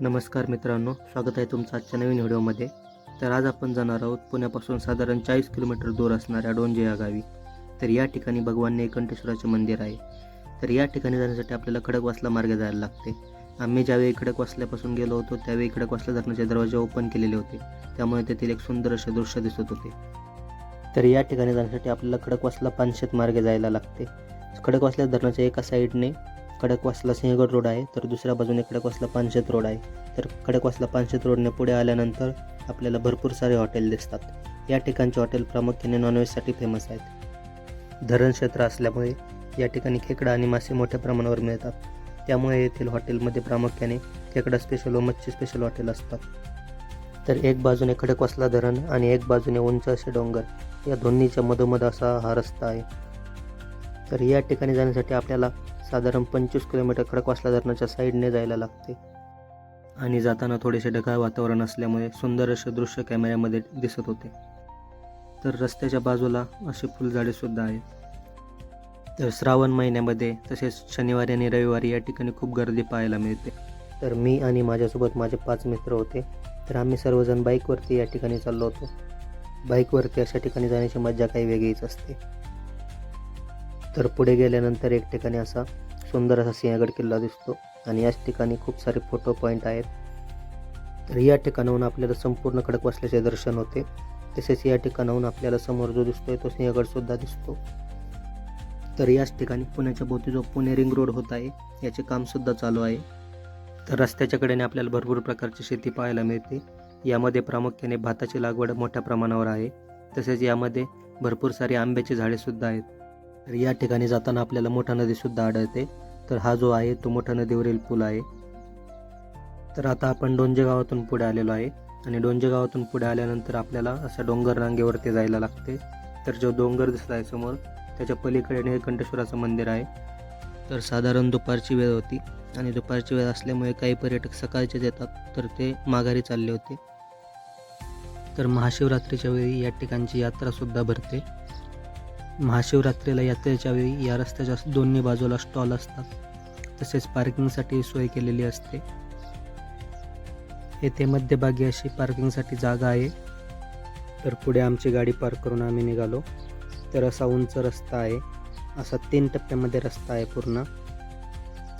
नमस्कार मित्रांनो स्वागत आहे तुमचं आजच्या नवीन व्हिडिओमध्ये. तर आज आपण जाणार आहोत पुण्यापासून साधारण चाळीस किलोमीटर दूर असणाऱ्या डोंजे या गावी. तर या ठिकाणी भगवान एकंठेश्वराचे मंदिर आहे. तर या ठिकाणी जाण्यासाठी आपल्याला खडकवासला मार्ग जायला लागते. आम्ही ज्यावेळी खडकवासल्यापासून गेलो होतो त्यावेळी खडकवासला धरणाचे दरवाजे ओपन केलेले होते. त्यामुळे तेथील एक सुंदर असे दृश्य दिसत होते. तर या ठिकाणी जाण्यासाठी आपल्याला खडकवासला पानशेत मार्गे जायला लागते. खडकवासल्या धरणाच्या एका साईडने खडकवासला सिंहगड रोड आहे तर दुसऱ्या बाजूने खडकवासला पानशेत रोड आहे. तर खडकवासला पानशेत रोडने पुढे आल्यानंतर आपल्याला भरपूर सारे हॉटेल दिसतात. या ठिकाणचे हॉटेल प्रामुख्याने नॉनव्हेजसाठी फेमस आहेत. धरण क्षेत्र असल्यामुळे या ठिकाणी खेकडा आणि मासे मोठ्या प्रमाणावर मिळतात. त्यामुळे येथील हॉटेलमध्ये प्रामुख्याने खेकडा स्पेशल व मच्छी स्पेशल हॉटेल असतात. तर एक बाजूने खडकवासला धरण आणि एक बाजूने उंच असे डोंगर. या दोन्हीच्या मधोमध असा हा रस्ता आहे. तर या ठिकाणी जाण्यासाठी आपल्याला साधारण पंचवीस किलोमीटर खडकवासला धरणाच्या साईडने जायला लागते. आणि जाताना थोडेसे ढगाळ वातावरण असल्यामुळे सुंदर असे दृश्य कॅमेऱ्यामध्ये दिसत होते. तर रस्त्याच्या बाजूला अशी फुलझाडेसुद्धा आहेत. तर श्रावण महिन्यामध्ये तसेच शनिवारी आणि रविवारी या ठिकाणी खूप गर्दी पाहायला मिळते. तर मी आणि माझ्यासोबत माझे पाच मित्र होते. तर आम्ही सर्वजण बाईकवरती या ठिकाणी चाललो होतो. बाईकवरती अशा ठिकाणी जाण्याची मजा काही वेगळीच असते. तर पुढे गेल्यानंतर एक ठिकाणी असा सुंदर असा सिंहगड किल्ला दिसतो आणि याच ठिकाणी खूप सारे फोटो पॉईंट आहेत. तर या ठिकाणाहून आपल्याला संपूर्ण खडकवासल्याचे दर्शन होते. तसेच या ठिकाणाहून आपल्याला समोर जो दिसतोय तो सिंहगडसुद्धा दिसतो. तर याच ठिकाणी पुण्याच्या भोवती जो पुणे रिंग रोड होत आहे याचे कामसुद्धा चालू आहे. तर रस्त्याच्या कडेने आपल्याला भरपूर प्रकारची शेती पाहायला मिळते. यामध्ये प्रामुख्याने भाताची लागवड मोठ्या प्रमाणावर आहे. तसेच यामध्ये भरपूर सारी आंब्याची झाडेसुद्धा आहेत. तर या ठिकाणी जाताना आपल्याला मोठा नदीसुद्धा आढळते. तर हा जो आहे तो मोठा नदीवरील पूल आहे. तर आता आपण डोंजे गावातून पुढे आलेलो आहे. आणि डोंजे गावातून पुढे आल्यानंतर आपल्याला अशा डोंगर रांगेवरती जायला लागते. तर जो डोंगर दिसला आहे समोर त्याच्या पलीकडे निळकंठेश्वराचं मंदिर आहे. तर साधारण दुपारची वेळ होती. आणि दुपारची वेळ असल्यामुळे काही पर्यटक सकाळचेच येतात. तर ते माघारी चालले होते. तर महाशिवरात्रीच्या वेळी या ठिकाणची यात्रासुद्धा भरते. महाशिवरात्रीला यात्रेच्या वेळी या रस्त्याच्या दोन्ही बाजूला स्टॉल असतात. तसेच पार्किंगसाठी सोय केलेली असते. येथे मध्यभागी अशी पार्किंगसाठी जागा आहे. तर पुढे आमची गाडी पार्क करून आम्ही निघालो. तर असा उंच रस्ता आहे. असा तीन टप्प्यामध्ये रस्ता आहे पूर्ण.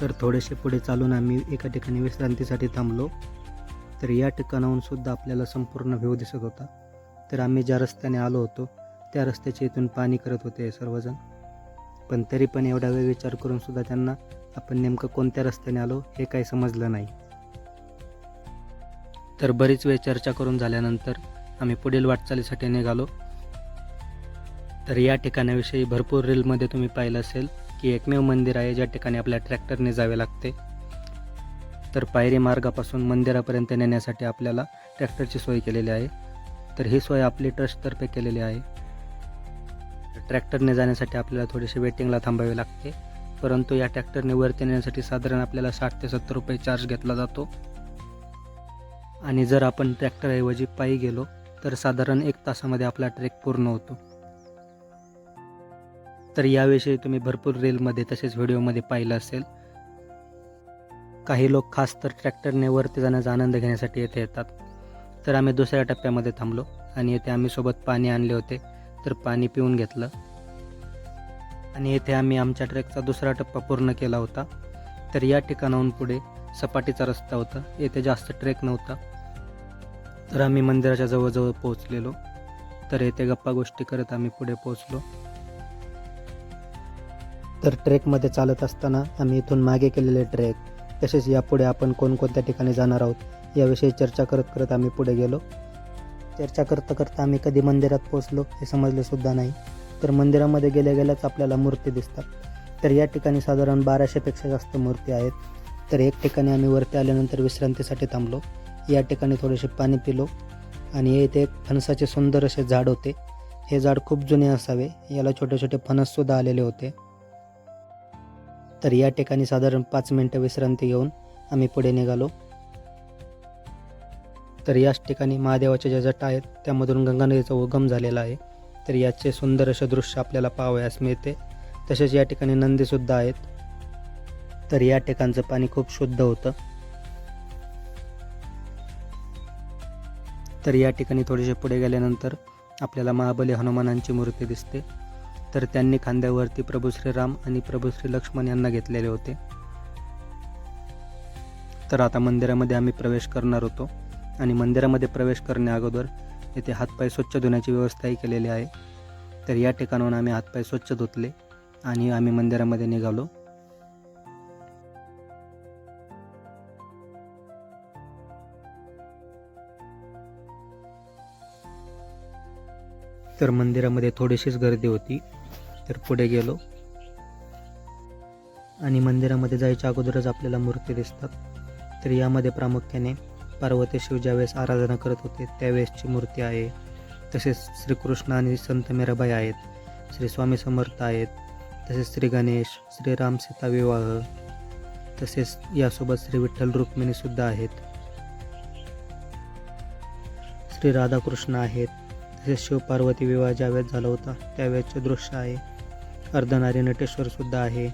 तर थोडेसे पुढे चालून आम्ही एका ठिकाणी विश्रांतीसाठी थांबलो. तर या ठिकाणाहून सुद्धा आपल्याला संपूर्ण व्ह्यू दिसत होता. तर आम्ही ज्या रस्त्याने आलो होतो त्या रस्त्याच्या इथून पाणी करत होते सर्वजण. पण तरी पण एवढा वेळ विचार करून सुद्धा त्यांना आपण नेमकं कोणत्या रस्त्याने आलो हे काही समजलं नाही. तर बरीच वेळ चर्चा करून झाल्यानंतर आम्ही पुढील वाटचालीसाठी निघालो. तर या ठिकाणाविषयी भरपूर रीलमध्ये तुम्ही पाहिलं असेल की एकमेव मंदिर आहे ज्या ठिकाणी आपल्या ट्रॅक्टरने जावे लागते. तर पायरी मार्गापासून मंदिरापर्यंत नेण्यासाठी आपल्याला ट्रॅक्टरची सोय केलेली आहे. तर ही सोय आपली ट्रस्टतर्फे केलेली आहे. ट्रॅक्टरने जाण्यासाठी आपल्याला थोडीशी वेटिंगला थांबावे लागते. परंतु या ट्रॅक्टरने वरती नेण्यासाठी साधारण आपल्याला साठ ते सत्तर रुपये चार्ज घेतला जातो. आणि जर आपण ट्रॅक्टरऐवजी पायी गेलो तर साधारण एक तासामध्ये आपला ट्रेक पूर्ण होतो. तर याविषयी तुम्ही भरपूर रीलमध्ये तसेच व्हिडिओमध्ये पाहिलं असेल. काही लोक खास तर ट्रॅक्टरने वरती जाण्याचा आनंद घेण्यासाठी येथे येतात. तर आम्ही दुसऱ्या टप्प्यामध्ये थांबलो आणि येथे आम्ही सोबत पाणी आणले होते. तर पाणी पिऊन घेतलं. आणि येथे आम्ही आमच्या ट्रेकचा दुसरा टप्पा पूर्ण केला होता. तर या ठिकाणाहून पुढे सपाटीचा रस्ता होता. येथे जास्त ट्रेक नव्हता. तर आम्ही मंदिराच्या जवळजवळ पोहोचलेलो. तर येथे गप्पा गोष्टी करत आम्ही पुढे पोहोचलो. तर ट्रेकमध्ये चालत असताना आम्ही इथून मागे केलेले ट्रेक तसेच यापुढे आपण कोणकोणत्या ठिकाणी जाणार आहोत याविषयी चर्चा करत करत आम्ही पुढे गेलो. चर्चा करता करता आम्ही कधी मंदिरात पोहोचलो हे समजले सुद्धा नाही. तर मंदिरामध्ये गेल्या गेल्याच आपल्याला मूर्ती दिसतात. तर या ठिकाणी साधारण बाराशेपेक्षा जास्त मूर्ती आहेत. तर एक ठिकाणी आम्ही वरती आल्यानंतर विश्रांतीसाठी थांबलो. या ठिकाणी थोडेसे पाणी पिलो आणि येथे एक फणसाचे सुंदर असे झाड होते. हे झाड खूप जुने असावे. याला छोटे छोटे फणससुद्धा आलेले होते. तर या ठिकाणी साधारण पाच मिनटं विश्रांती घेऊन आम्ही पुढे निघालो. तर याच ठिकाणी महादेवाच्या ज्या जटा आहेत त्यामधून गंगा नदीचा उगम झालेला आहे. तर याचे सुंदर असे दृश्य आपल्याला पाहावयास मिळते. तसेच या ठिकाणी नंदीसुद्धा आहेत. तर या ठिकाणचं पाणी खूप शुद्ध होतं. तर या ठिकाणी थोडेसे पुढे गेल्यानंतर आपल्याला महाबली हनुमानांची मूर्ती दिसते. तर त्यांनी खांद्यावरती प्रभू श्रीराम आणि प्रभू श्री लक्ष्मण यांना घेतलेले होते. तर आता मंदिरामध्ये आम्ही प्रवेश करणार होतो. आणि मंदिरामध्ये प्रवेश करण्याअगोदर येथे हातपाय स्वच्छ धुण्याची व्यवस्थाही केलेली आहे. तर या ठिकाणाहून आम्ही हातपाय स्वच्छ धुतले आणि आम्ही मंदिरामध्ये निघालो. तर मंदिरामध्ये थोडीशीच गर्दी होती तर पुढे गेलो. आणि मंदिरामध्ये जायच्या अगोदरच आपल्याला मूर्ती दिसतात. तर यामध्ये प्रामुख्याने पार्वती शिव ज्यावेळेस आराधना करत होते त्यावेळेसची मूर्ती आहे. तसेच श्रीकृष्ण आणि संत मीराबाई आहेत श्री स्वामी समर्थ आहेत तसेच श्री गणेश श्रीराम सीता विवाह तसेच यासोबत श्री विठ्ठल रुक्मिणीसुद्धा आहेत. श्री राधाकृष्ण आहेत तसेच शिवपार्वती विवाह ज्यावेळेस झाला होता त्यावेळेसचे दृश्य आहे. अर्धनारी नटेश्वरसुद्धा आहे.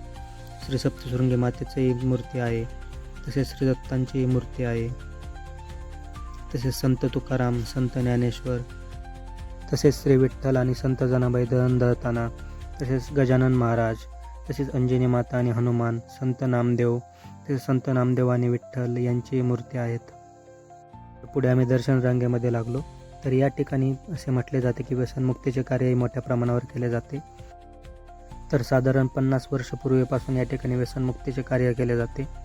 श्री सप्तशृंगी मातेची मूर्ती आहे. तसेच श्री दत्तांची मूर्ती आहे. तसेच संत तुकाराम संत ज्ञानेश्वर तसेच श्री विठ्ठल आणि संत जनाबाई दहन दळताना तसेच गजानन महाराज तसेच अंजनी माता आणि हनुमान संत नामदेव तसेच संत नामदेव आणि विठ्ठल यांची मूर्ती आहेत. पुढे आम्ही दर्शन रांगेमध्ये लागलो. तर या ठिकाणी असे म्हटले जाते की व्यसनमुक्तीचे कार्यही मोठ्या प्रमाणावर केले जाते. तर साधारण पन्नास वर्षपूर्वीपासून या ठिकाणी व्यसनमुक्तीचे कार्य केले जाते.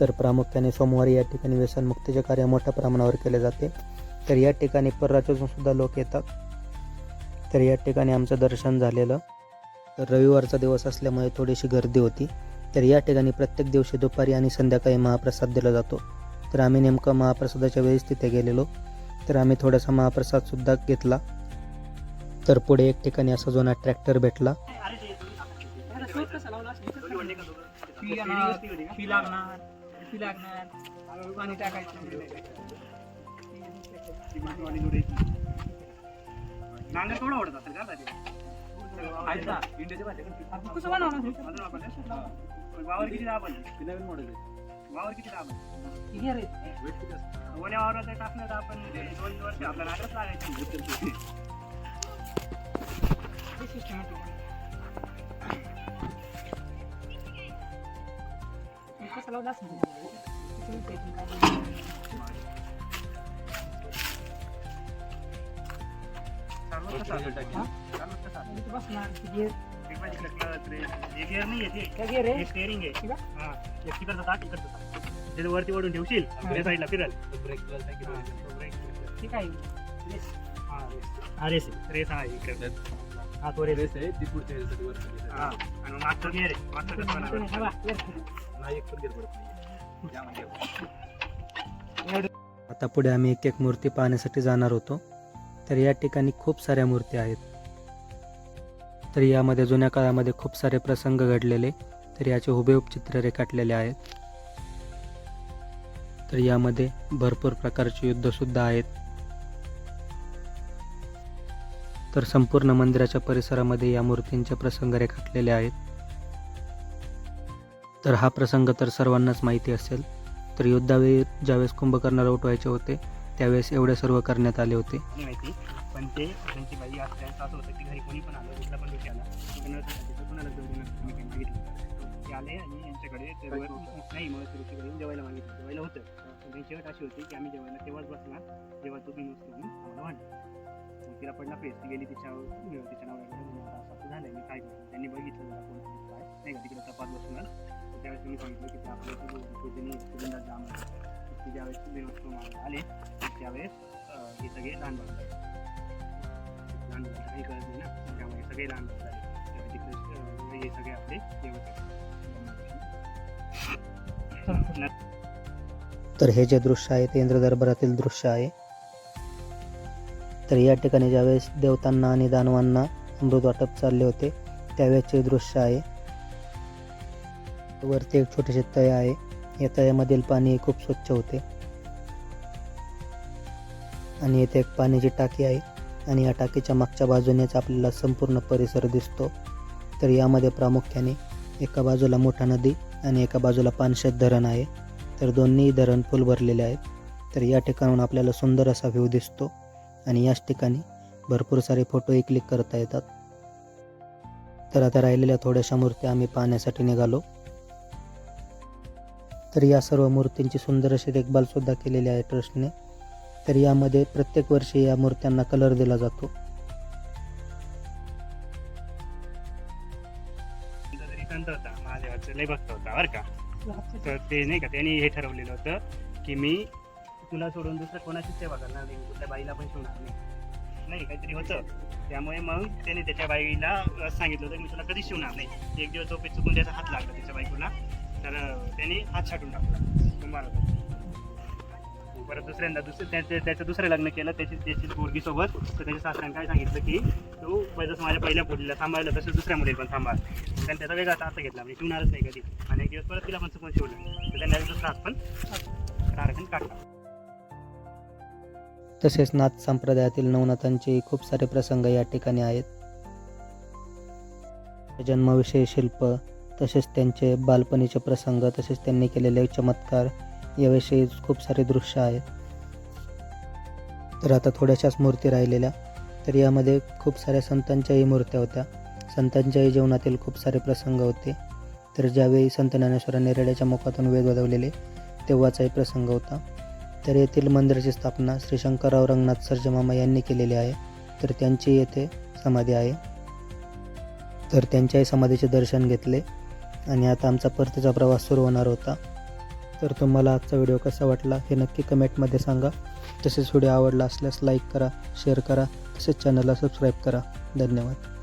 तर प्रामुख्याने सोमवारी या ठिकाणी व्यसनमुक्तीचे कार्य मोठ्या प्रमाणावर केले जाते तर या ठिकाणी परराज्यातून सुद्धा लोक येतात तर या ठिकाणी आमचं दर्शन झालेलं तर रविवारचा दिवस असल्यामुळे थोडीशी गर्दी होती तर या ठिकाणी प्रत्येक दिवशी दुपारी आणि संध्याकाळी महाप्रसाद दिला जातो तर आम्ही नेमकं महाप्रसादाच्या वेळेस तिथे गेलेलो तर आम्ही थोडासा महाप्रसादसुद्धा घेतला तर पुढे एक ठिकाणी असा जुना ट्रॅक्टर भेटला फी फी लागणार फी लागणार. पाणी टाकायचं. नांगर थोडा आवडत असेल का कसं बनवणार वावर किती दाबल वावर किती दाबल हे रे. ओल्या वावरात टाकलं तर आपण दोन वर्ष आपल्याला नागरच लागायचं. ताट त्याच्या वरती ओढून ठेवशील साईडला फिरल ठीक आहे हा रेस रेस हा इकडे हा तो रेस हा आणि मागचं गिअर आहे मागचं कसं आता पुढे आम्ही एक एक मूर्ती पाहण्यासाठी जाणार होतो. तर या ठिकाणी खूप साऱ्या मूर्ती आहेत. तर यामध्ये जुन्या काळामध्ये खूप सारे प्रसंग घडलेले. तर याचे हुबेहूब चित्र रेखाटलेले आहेत. तर यामध्ये भरपूर प्रकारचे युद्धसुद्धा आहेत. तर संपूर्ण मंदिराच्या परिसरामध्ये या मूर्तींचे प्रसंग रेखाटलेले आहेत. तर हा प्रसंग तर सर्वांनाच माहिती असेल. तर युद्धावेळी ज्यावेळेस कुंभकर्णाला उठवायचे होते त्यावेळेस एवढे सर्व करण्यात आले होते. नाही माहिती. पण ते त्यांची बाई असं होतं की घरी कोणी पण आलं कुठला पण आला. कुणाला ते आले आणि यांच्याकडे नाही मग ऋषीकडे येऊन जेवायला मागितलं. जेवायला होतं. पण त्यांची अट अशी होती की आम्ही जेवायला तेव्हाच बसणार जेव्हा तो बिन वस्तू म्हणून आम्हाला वाटलं मग तिला पडला फेस. ती गेली तिच्या तिच्या आता असं झालं मी काय करू? त्यांनी बघितलं कोण काय? नाही का? तिकडे तपास बसणार. त्यावेळेस त्यांनी सांगितलं की ते आपल्या पूजनी सुगंधा जाम की ज्यावेळेस बिन वस्तू मागायला आले त्यावेळेस हे सगळे लहान भाऊ लहान भाऊ काही कळत नाही ना त्यामुळे सगळे लहान भाऊ झाले तिकडे म्हणजे हे सगळे आपले देव तर हे जे दृश्य आहे ते इंद्र दरबारातील दृश्य आहे. तर या ठिकाणी ज्यावेळेस देवतांना आणि दानवांना अमृत वाटप चालले होते त्यावेळेसचे दृश्य आहे. वरती एक छोटेसे तळे आहे. या तळ्यामधील पाणी खूप स्वच्छ होते. आणि येथे एक पाण्याची टाकी आहे. आणि या टाकीच्या मागच्या बाजूनेच आपल्याला संपूर्ण परिसर दिसतो. तर यामध्ये प्रामुख्याने एका बाजूला मोठा नदी आणि एका बाजूला पानशेत धरण आहे. तर दोन्ही धरण फुल भरलेले आहेत. तर या ठिकाणून आपल्याला सुंदर असा व्ह्यू दिसतो. आणि याच ठिकाणी भरपूर सारे फोटोही क्लिक करता येतात. तर आता राहिलेल्या थोड्याशा मूर्त्या आम्ही पाहण्यासाठी निघालो. तर या सर्व मूर्तींची सुंदर अशी देखभालसुद्धा केलेली आहे ट्रस्टने. तर यामध्ये प्रत्येक वर्षी या मूर्त्यांना कलर दिला जातो. संत होता महादेवाचं लय भक्त होता बरं का? तर ते नाही का त्यांनी हे ठरवलेलं होतं की मी तुला सोडून दुसरं कोणाची सेवा करणार नाही कुठल्या बाईला पण शिवणार नाही. नाही काहीतरी होतं. त्यामुळे मग त्याने त्याच्या बाईला सांगितलं होतं मी तुला कधीच शिवणार नाही. एक दिवस झोपेत चुकून त्याचा हात लागला त्याच्या बायकोला. तर त्यांनी त्याने हात छाटून टाकला. कुंभाराचा परत दुसऱ्यांदा दुसरं त्याचं त्याचं दुसरं लग्न केलं. त्याची त्याची पोरगीसोबत तर त्याच्या सासऱ्याने काय सांगितलं की तू जसं माझ्या पहिल्या पोरीला सांभाळलं तसं दुसऱ्या मुलीला पण सांभाळ. त्याने त्याचा वेगळा अर्थ घेतला. म्हणजे शिवणारच नाही कधी. आणि एक दिवस परत तिला पण चुकून शिवलं. तर त्यांना दुसरा हात पण आरक्षण काढला. तसेच नाथ संप्रदायातील नवनाथांचे खूप सारे प्रसंग या ठिकाणी आहेत. जन्मविषयी शिल्प तसेच त्यांचे बालपणीचे प्रसंग तसेच त्यांनी केलेले चमत्कार याविषयी खूप सारे दृश्य आहेत. तर आता थोड्याशाच मूर्ती राहिलेल्या तर यामध्ये खूप साऱ्या संतांच्याही मूर्त्या होत्या. संतांच्याही जीवनातील खूप सारे प्रसंग होते. तर ज्यावेळी संत ज्ञानेश्वरांनी रेड्याच्या मुखातून वेद वदवलेले तेव्हाचाही प्रसंग होता. तर येथील मंदिराची स्थापना श्री शंकरराव रंगनाथ सर्जमामा यांनी केलेली आहे. तर त्यांची येथे समाधी आहे. तर त्यांच्याही समाधीचे दर्शन घेतले. आणि आता आमचा परतीचा प्रवास सुरू होणार होता. तर तुम्हाला आजचा व्हिडिओ कसा वाटला हे नक्की कमेंटमध्ये सांगा. तसेच व्हिडिओ आवडला असल्यास लाईक करा शेअर करा तसेच चॅनलला सबस्क्राईब करा. धन्यवाद.